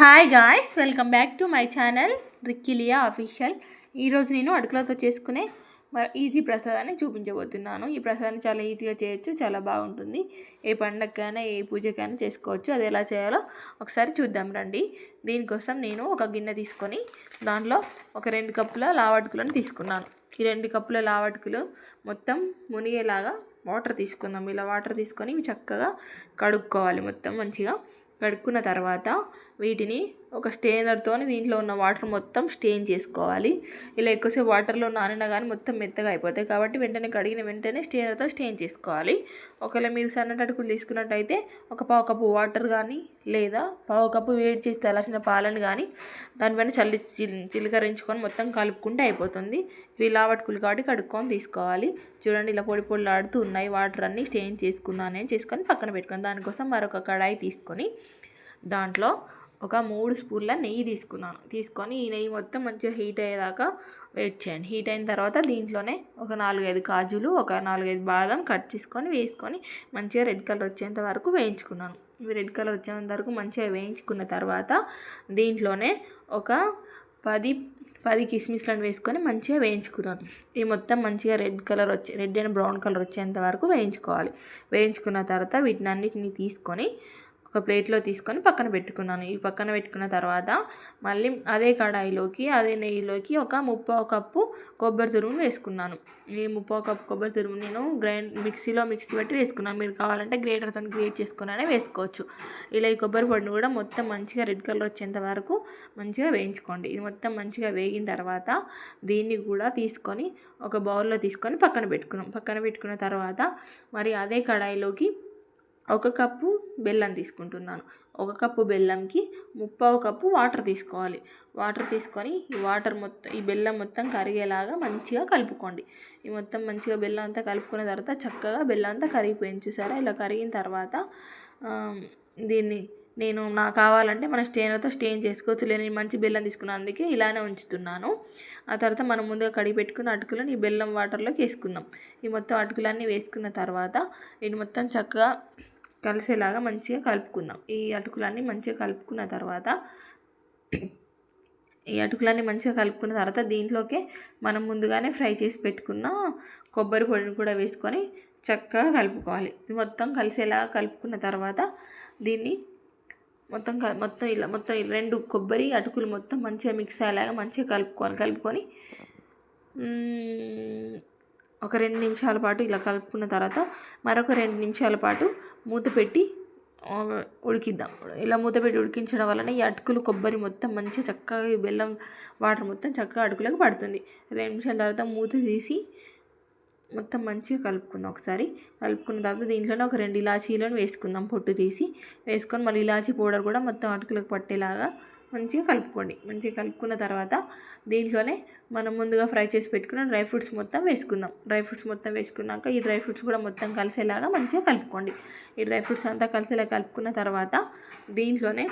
Hi guys welcome back to my channel రిక్కిలియా official ఈరోజు నేను అడుకులతో చేసుకునే ఈజీ ప్రసాదాన్ని చూపించబోతున్నాను. ఈ ప్రసాదాన్ని చాలా ఈజీగా చేయొచ్చు చాలా బాగుంటుంది. ఏ పండగకైనా ఏ పూజకైనా చేసుకోవచ్చు. అది ఎలా చేయాలో ఒకసారి చూద్దాం రండి. దీనికోసం నేను ఒక గిన్నె తీసుకొని దాంట్లో ఒక రెండు కప్పుల లావటుకులను తీసుకున్నాను. ఈ రెండు కప్పుల లావటుకులు మొత్తం మునిగేలాగా వాటర్ తీసుకుందాం. ఇలా వాటర్ తీసుకొని చక్కగా కడుక్కోవాలి మొత్తం మంచిగా. కడుక్కున్న తర్వాత వీటిని ఒక స్టెయినర్తో దీంట్లో ఉన్న వాటర్ మొత్తం స్టెయిన్ చేసుకోవాలి. ఇలా ఎక్కువసేపు వాటర్లో నానినా కానీ మొత్తం మెత్తగా అయిపోతాయి. కాబట్టి వెంటనే కడిగిన వెంటనే స్టెయినర్తో స్టెయిన్ చేసుకోవాలి. ఒకవేళ మీరు సన్నటి అటుకులు తీసుకున్నట్టయితే ఒక పావు కప్పు వాటర్ కానీ లేదా పావు కప్పు వేడి చేసి తలాసిన పాలను కానీ దానిపైన చల్లి చిల్ చిలకరించుకొని మొత్తం కలుపుకుంటే అయిపోతుంది. ఇవి లావట్కులు కాబట్టి కడుక్కొని తీసుకోవాలి. చూడండి ఇలా పొడి పొడి ఆడుతూ ఉన్నాయి. వాటర్ అన్నీ స్టెయిన్ చేసుకున్నాను. నేను చేసుకొని పక్కన పెట్టుకొని దానికోసం మరొక కడాయి తీసుకొని దాంట్లో ఒక మూడు స్పూన్ల నెయ్యి తీసుకున్నాను తీసుకొని ఈ నెయ్యి మొత్తం మంచిగా హీట్ అయ్యేదాకా వెయిట్ చేయండి. హీట్ అయిన తర్వాత దీంట్లోనే ఒక నాలుగైదు కాజులు ఒక నాలుగైదు బాదం కట్ చేసుకొని వేసుకొని మంచిగా రెడ్ కలర్ వచ్చేంత వరకు వేయించుకున్నాను. రెడ్ కలర్ వచ్చేంత వరకు మంచిగా వేయించుకున్న తర్వాత దీంట్లోనే ఒక పది పది కిస్మిస్లను వేసుకొని మంచిగా వేయించుకున్నాను. ఈ మొత్తం మంచిగా రెడ్ కలర్ వచ్చే రెడ్ అండ్ బ్రౌన్ కలర్ వచ్చేంత వరకు వేయించుకోవాలి. వేయించుకున్న తర్వాత వీటిని అన్నిటిని తీసుకొని ఒక ప్లేట్లో తీసుకొని పక్కన పెట్టుకున్నాను. ఈ పక్కన పెట్టుకున్న తర్వాత మళ్ళీ అదే కడాయిలోకి అదే నెయ్యిలోకి ఒక ముప్పావు కప్పు కొబ్బరి తురుమును వేసుకున్నాను. ఈ ముప్పావు కప్పు కొబ్బరి తురుము నేను గ్రైండ్ మిక్సీలో మిక్సీ పెట్టి వేసుకున్నాను. మీరు కావాలంటే గ్రేటర్తో గ్రేట్ చేసుకున్నానే వేసుకోవచ్చు. ఇలా ఈ కొబ్బరి పొడిని కూడా మొత్తం మంచిగా రెడ్ కలర్ వచ్చేంత వరకు మంచిగా వేయించుకోండి. ఇది మొత్తం మంచిగా వేగిన తర్వాత దీన్ని కూడా తీసుకొని ఒక బౌల్లో తీసుకొని పక్కన పెట్టుకున్నాం. పక్కన పెట్టుకున్న తర్వాత మరి అదే కడాయిలోకి ఒక కప్పు బెల్లం తీసుకుంటున్నాను. ఒక కప్పు బెల్లంకి ముప్పావు కప్పు వాటర్ తీసుకోవాలి. వాటర్ తీసుకొని ఈ వాటర్ మొత్తం ఈ బెల్లం మొత్తం కరిగేలాగా మంచిగా కలుపుకోండి. ఈ మొత్తం మంచిగా బెల్లం అంతా కలుపుకున్న తర్వాత చక్కగా బెల్లం అంతా కరిగిపోయింది చూసారా? ఇలా కరిగిన తర్వాత దీన్ని నేను నాకు కావాలంటే మన స్టెయినర్తో స్టెయిన్ చేసుకోవచ్చు. లేని మంచి బెల్లం తీసుకున్నాను అందుకే ఇలానే ఉంచుతున్నాను. ఆ తర్వాత మనం ముందుగా కడిగి పెట్టుకున్న అటుకులను ఈ బెల్లం వాటర్లోకి వేసుకుందాం. ఈ మొత్తం అటుకులన్నీ వేసుకున్న తర్వాత ఇది మొత్తం చక్కగా కలిసేలాగా మంచిగా కలుపుకుందాం. ఈ అటుకులన్నీ మంచిగా కలుపుకున్న తర్వాత ఈ అటుకులన్నీ మంచిగా కలుపుకున్న తర్వాత దీంట్లోకే మనం ముందుగానే ఫ్రై చేసి పెట్టుకున్న కొబ్బరి పొడిని కూడా వేసుకొని చక్కగా కలుపుకోవాలి. మొత్తం కలిసేలాగా కలుపుకున్న తర్వాత దీన్ని మొత్తం క మొత్తం ఇలా మొత్తం రెండు కొబ్బరి అటుకులు మొత్తం మంచిగా మిక్స్ అయ్యేలాగా మంచిగా కలుపుకోవాలి. కలుపుకొని ఒక రెండు నిమిషాల పాటు ఇలా కలుపుకున్న తర్వాత మరొక రెండు నిమిషాల పాటు మూత పెట్టి ఉడికిద్దాం. ఇలా మూత పెట్టి ఉడికించడం వలన ఈ అటుకులు కొబ్బరి మొత్తం మంచిగా చక్కగా ఈ బెల్లం వాటర్ మొత్తం చక్కగా అటుకులకు పడుతుంది. రెండు నిమిషాల తర్వాత మూత తీసి మొత్తం మంచిగా కలుపుకుందాం ఒకసారి. కలుపుకున్న తర్వాత దీంట్లోనే ఒక రెండు ఇలాచీలను వేసుకుందాం. పొట్టు తీసి వేసుకొని మళ్ళీ ఇలాచీ పౌడర్ కూడా మొత్తం అటుకులకు పట్టేలాగా మంచిగా కలుపుకోండి. మంచిగా కలుపుకున్న తర్వాత దీంట్లోనే మనం ముందుగా ఫ్రై చేసి పెట్టుకున్న డ్రై ఫ్రూట్స్ మొత్తం వేసుకుందాం. డ్రై ఫ్రూట్స్ మొత్తం వేసుకున్నాక ఈ డ్రై ఫ్రూట్స్ కూడా మొత్తం కలిసేలాగా మంచిగా కలుపుకోండి. ఈ డ్రై ఫ్రూట్స్ అంతా కలిసేలా కలుపుకున్న తర్వాత దీంట్లోనే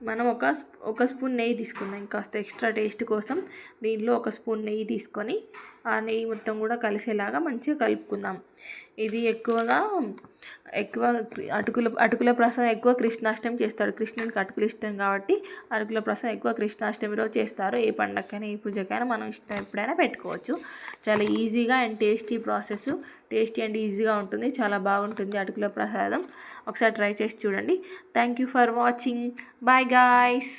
మనం ఒక ఒక స్పూన్ నెయ్యి తీసుకుందాం. ఇంకాస్త ఎక్స్ట్రా టేస్ట్ కోసం దీంట్లో ఒక స్పూన్ నెయ్యి తీసుకొని ఆ నెయ్యి మొత్తం కూడా కలిసేలాగా మంచిగా కలుపుకుందాం. ఇది ఎక్కువగా ఎక్కువ అటుకుల అటుకుల ప్రసాదం ఎక్కువ కృష్ణాష్టమి చేస్తాడు కృష్ణునికి అటుకులు ఇష్టం కాబట్టి అటుకుల ప్రసాదం ఎక్కువ కృష్ణాష్టమి రోజు చేస్తారు. ఏ పండగకైనా ఏ పూజకైనా మనం ఇష్టం ఎప్పుడైనా పెట్టుకోవచ్చు. చాలా ఈజీగా and tasty process. Tasty and ఈజీగా ఉంటుంది. చాలా బాగుంటుంది అటుకుల ప్రసాదం. ఒకసారి ట్రై చేసి చూడండి. Thank you for watching bye guys